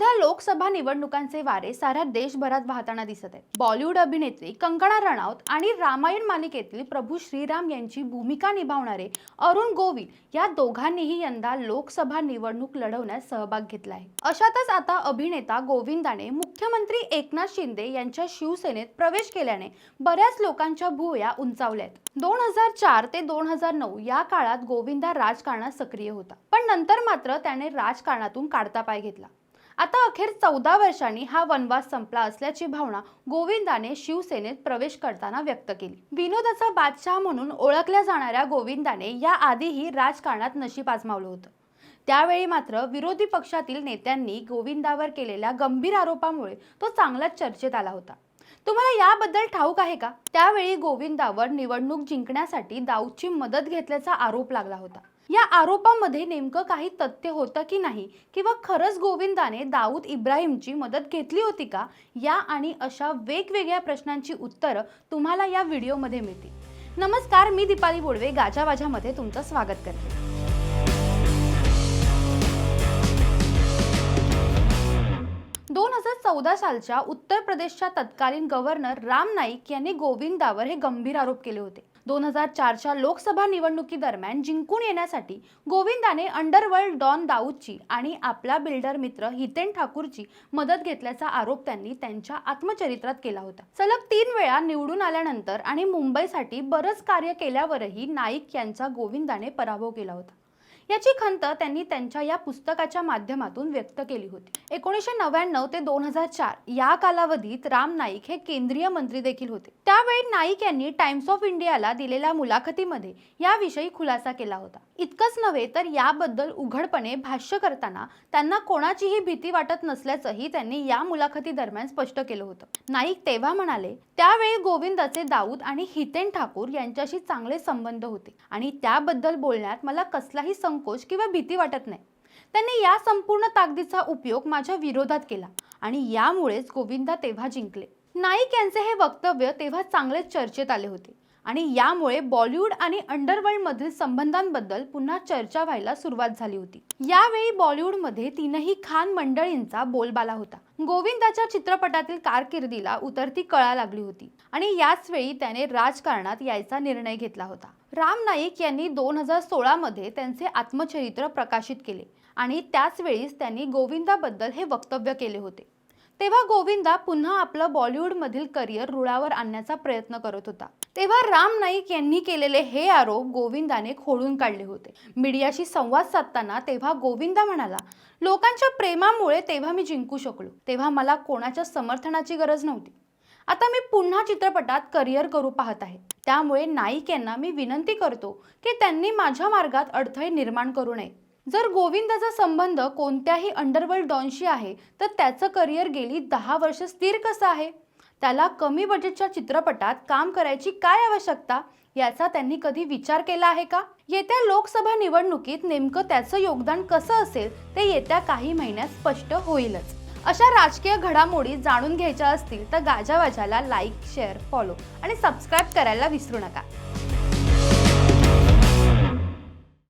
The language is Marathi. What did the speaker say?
सध्या लोकसभा निवडणुकांचे वारे साऱ्या देशभरात वाहताना दिसत आहेत. बॉलिवूड अभिनेत्री कंगना रणावत आणि रामायण मालिकेतील प्रभू श्रीराम यांची भूमिका निभावणारे अरुण गोविल या दोघांनीही यंदा लोकसभा निवडणूक लढवण्यात सहभाग घेतला आहे. अशातच आता अभिनेता गोविंदाने मुख्यमंत्री एकनाथ शिंदे यांच्या शिवसेनेत प्रवेश केल्याने बऱ्याच लोकांच्या भुवया आहेत. दोन हजार चार ते दोन हजार नऊ या काळात गोविंदा राजकारणात सक्रिय होता. पण नंतर मात्र त्याने राजकारणातून काढता पाय घेतला. आता अखेर चौदा वर्षांनी हा वनवास संपला असल्याची भावना गोविंदाने शिवसेनेत प्रवेश करताना व्यक्त केली. विनोदाचा बादशाह म्हणून ओळखल्या जाणाऱ्या गोविंदाने या आधीही राजकारणात नशीब आजमावलं होतं. त्यावेळी मात्र विरोधी पक्षातील नेत्यांनी गोविंदावर केलेल्या गंभीर आरोपामुळे तो चांगलाच चर्चेत आला होता. तुम्हाला याबद्दल ठाऊक आहे का? त्यावेळी गोविंदावर निवडणूक जिंकण्यासाठी दाऊदची मदत घेतल्याचा आरोप लागला होता. या आरोपामध्ये नेमकं काही तथ्य होतं की नाही? किंवा खरंच गोविंदाने दाऊद इब्राहिमची मदत घेतली होती का? या आणि अशा वेगवेगळ्या प्रश्नांची उत्तरं तुम्हाला या व्हिडिओमध्ये मिळतील. नमस्कार मी दीपाली बोडवे गाजावाजामध्ये तुमचं स्वागत करते. दोन हजार चौदा सालच्या उत्तर प्रदेशच्या तत्कालीन गव्हर्नर राम नाईक यांनी गोविंदावर हे गंभीर आरोप केले होते. दोन हजार चारच्या लोकसभा निवडणुकीदरम्यान जिंकून येण्यासाठी गोविंदाने अंडरवर्ल्ड डॉन दाऊदची आणि आपला बिल्डर मित्र हितेन ठाकूरची मदत घेतल्याचा आरोप त्यांनी त्यांच्या आत्मचरित्रात केला होता. सलग तीन वेळा निवडून आल्यानंतर आणि मुंबईसाठी बरंच कार्य केल्यावरही नाईक यांचा गोविंदाने पराभव केला होता. याची खंत त्यांनी त्यांच्या या पुस्तकाच्या माध्यमातून व्यक्त केली होती. एकोणीसशे नव्याण्णव ते दोन हजार चार या कालावधीत राम नाईक हे केंद्रीय मंत्री देखील होते. त्यावेळी नाईक यांनी टाइम्स ऑफ इंडियाला दिलेल्या मुलाखतीमध्ये याविषयी खुलासा केला होता. इतकंच नव्हे तर याबद्दल उघडपणे भाष्य करताना त्यांना कोणाचीही भीती वाटत नसल्याचंही त्यांनी या मुलाखती दरम्यान स्पष्ट केलं होतं. नाईक तेव्हा म्हणाले त्यावेळी गोविंदाचे दाऊद आणि हितेन ठाकूर यांच्याशी चांगले संबंध होते आणि त्याबद्दल बोलण्यात मला कसलाही संकोच किंवा भीती वाटत नाही. त्यांनी या संपूर्ण ताकदीचा उपयोग माझ्या विरोधात केला आणि यामुळेच गोविंदा तेव्हा जिंकले. नाईक यांचे हे वक्तव्य तेव्हा चांगलेच चर्चेत आले होते. आणि यामुळे बॉलिवूड आणि अंडरवर्ल्ड मधील संबंधांबद्दल पुन्हा चर्चा व्हायला सुरुवात झाली होती. यावेळी बॉलिवूडमध्ये तीनही खान मंडळींचा बोलबाला होता. गोविंदाच्या चित्रपटातील कारकिर्दीला उतरती कळा लागली होती आणि याच वेळी त्याने राजकारणात यायचा निर्णय घेतला होता. राम नाईक यांनी दोन हजार सोळामध्ये त्यांचे आत्मचरित्र प्रकाशित केले आणि त्याच वेळीच त्यांनी गोविंदाबद्दल हे वक्तव्य केले होते. तेव्हा गोविंदा पुन्हा आपलं बॉलिवूडमधील करिअर रुळावर आणण्याचा प्रयत्न करत होता. तेव्हा राम नाईक यांनी केलेले हे आरोप गोविंदाने खोडून काढले होते. मीडियाशी संवाद साधताना तेव्हा गोविंदा म्हणाला लोकांच्या प्रेमामुळे तेव्हा मी जिंकू शकलो. तेव्हा मला कोणाच्या समर्थनाची गरज नव्हती. आता मी पुन्हा चित्रपटात करिअर करू पाहत आहे. त्यामुळे नाईक यांना मी विनंती करतो की त्यांनी माझ्या मार्गात अडथळे निर्माण करू नये. जर गोविंदाचा संबंध कोणत्याही अंडरवर्ल्ड डॉनशी आहे तर त्याचं करिअर गेली दहा वर्ष स्थिर कसं आहे? त्याला कमी बजेटच्या चित्रपटात काम करायची काय आवश्यकता? याचा त्यांनी कधी विचार केला आहे का? येत्या लोकसभा निवडणुकीत नेमकं त्याचं योगदान कसं असेल? ते येत्या काही महिन्यात स्पष्ट होईलच. अशा राजकीय घडामोडी जाणून घ्यायच्या असतील तर गाजावाजाला लाईक शेअर फॉलो आणि सबस्क्राईब करायला विसरू नका.